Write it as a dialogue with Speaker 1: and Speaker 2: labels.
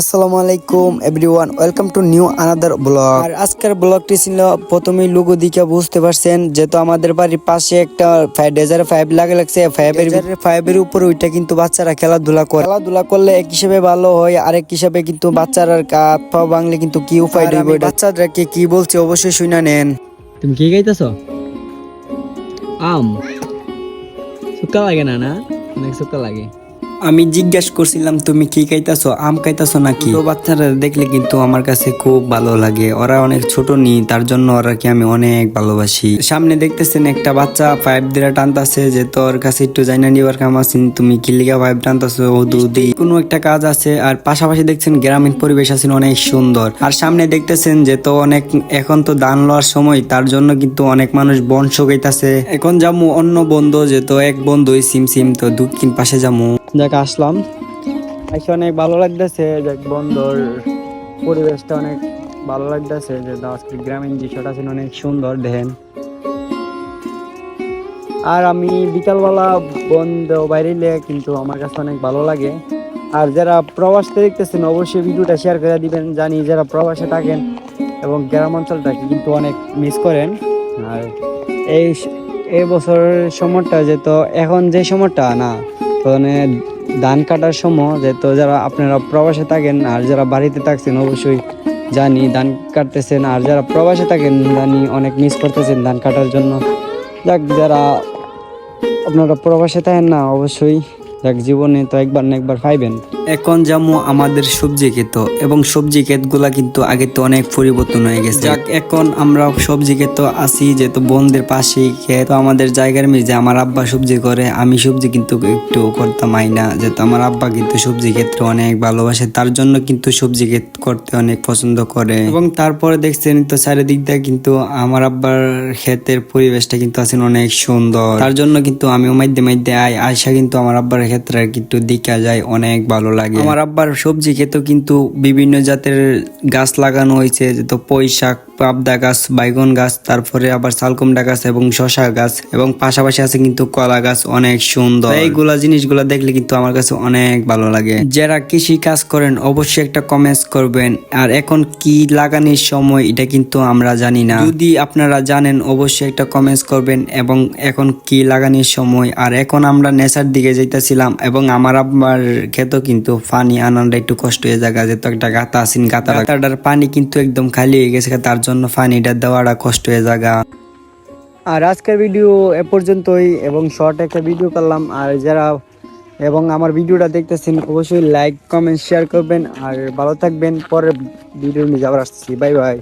Speaker 1: আসসালামু আলাইকুম everyone welcome to new another blog আর আজকের ব্লগটি ছিল প্রথমেই লোগো দিকে বুঝতে পারছেন যেহেতু আমাদের বাড়ির পাশে একটা ডেজার ফাইভ লাগে লাগছে ফাইভের ফাইভের উপরে ওইটা কিন্তু বাচ্চারা খেলাধুলা করে। খেলাধুলা করলে এক হিসেবে ভালো হয় আরেক হিসেবে কিন্তু বাচ্চারা কাপ পা ভাঙলে কিন্তু কি উপায় হইব বাচ্চাদেরকে কি বলছে অবশ্যই শুনে নেন।
Speaker 2: তুমি কি গাইতেছ? আম। সুক্কা লাগে না না? অনেক সুক্কা লাগে।
Speaker 1: আমি জিজ্ঞাসা করছিলাম, তুমি কি খাইতাছো? আম খাইতাছো নাকি? তো বাচ্চারা দেখলে কিন্তু আমার কাছে খুব ভালো লাগে। ওরা অনেক ছোট নি, তার জন্য ওরা কি আমি অনেক ভালোবাসি। সামনে দেখতেছেন একটা বাচ্চা পাইপ দিয়ে টানতাছে যে, তোর কাছে একটু জানা নিবার কাম আছেন তুমি কি লিগা পাইপ টানতাছো? দুদি কোনো একটা কাজ আছে, আর পাশাপাশি দেখছেন গ্রামীণ পরিবেশ আছেন অনেক সুন্দর। আর সামনে দেখতেছেন যে, তো অনেক, এখন তো দান লওয়ার সময়, তার জন্য কিন্তু অনেক মানুষ বন শোকাইতাছে এখন যামু অন্য বন্ধু যে, তো এক বন্ধু সিম সিম, তো দক্ষিণ পাশে যামু। যাক আসলাম। এসে অনেক ভালো লাগতেছে যাক বন্ধুর পরিবেশটা অনেক ভালো লাগতেছে যে আজকে গ্রামীণ দৃশ্যটা ছিল অনেক সুন্দর, দেখেন। আর আমি বিকালবেলা বন্ধ বাইরে কিন্তু আমার কাছে অনেক ভালো লাগে। আর যারা প্রবাসে দেখতেছেন, অবশ্যই ভিডিওটা শেয়ার করে দিবেন, জানি যারা প্রবাসে থাকেন এবং গ্রাম অঞ্চলটাকে কিন্তু অনেক মিস করেন। আর এই এই বছরের সময়টা যে তো এখন যে সময়টা না মানে ধান কাটার সময় যে তো যারা আপনারা প্রবাসে থাকেন আর যারা বাড়িতে থাকছেন, অবশ্যই জানি ধান কাটতেছেন। আর যারা প্রবাসে থাকেন, জানি অনেক মিস করতেছেন ধান কাটার জন্য। যাক, যারা আপনারা প্রবাসে থাকেন না, অবশ্যই যাক জীবনে তো একবার না একবার পাইবেন এখন যেমন আমাদের সবজি ক্ষেত এবং সবজি ক্ষেতগুলা কিন্তু আগে তো অনেক পরিবর্তন হয়ে গেছে। যাক এখন আমরা সবজি ক্ষেত আছি যেহেতু বনদের পাশেই ক্ষেত আমাদের জায়গার মেয়ে আমার আব্বা সবজি করে আমি সবজি কিন্তু একটু করতাম আই না যেহেতু আমার আব্বা কিন্তু সবজি ক্ষেত্রে অনেক ভালোবাসে তার জন্য কিন্তু সবজি ক্ষেত করতে অনেক পছন্দ করে। এবং তারপরে দেখছেন তো চারিদিক দিয়ে কিন্তু আমার আব্বার ক্ষেতের পরিবেশটা কিন্তু আছেন অনেক সুন্দর। তার জন্য কিন্তু আমিও মাধ্যে মাধ্যে আই আয়সা কিন্তু আমার আব্বার ক্ষেত্রে কিন্তু দিকা যায় অনেক ভালো লাগে। আমার আব্বার সবজি ক্ষেতেও কিন্তু বিভিন্ন জাতের গাছ লাগানো হয়েছে তো পুঁই শাক পাবদা গাছ বাইগন গাছ তারপরে আবার শালকুমড়া গাছ এবং শশা গাছ এবং পাশাপাশি আছে কিন্তু কলা গাছ অনেক সুন্দর। এইগুলা জিনিসগুলো দেখলে কিন্তু আমার কাছে অনেক ভালো লাগে। যারা কৃষি কাজ করেন অবশ্যই একটা কমেন্টস করবেন। আর এখন কি লাগানোর সময় এটা কিন্তু আমরা জানি না। যদি আপনারা জানেন অবশ্যই একটা কমেন্টস করবেন এবং এখন কি লাগানোর সময়। আর এখন আমরা নেশার দিকে যাইতেছিলাম এবং আমার আব্বার ক্ষেতও কিন্তু পানি আনাটা একটু কষ্ট হয়ে জায়গা যেহেতু একটা গাতা আছেন গাতা গাতাটার পানি কিন্তু একদম খালি হয়ে গেছে, তার জন্য পানিটা দেওয়াটা কষ্ট হয়ে জায়গা আর আজকের ভিডিও এ পর্যন্তই এবং শর্ট একটা ভিডিও করলাম। আর যারা এবং আমার ভিডিওটা দেখতেছেন, অবশ্যই লাইক কমেন্ট শেয়ার করবেন। আর ভালো থাকবেন, পরের ভিডিও নিয়ে যাবার আসছি বাই বাই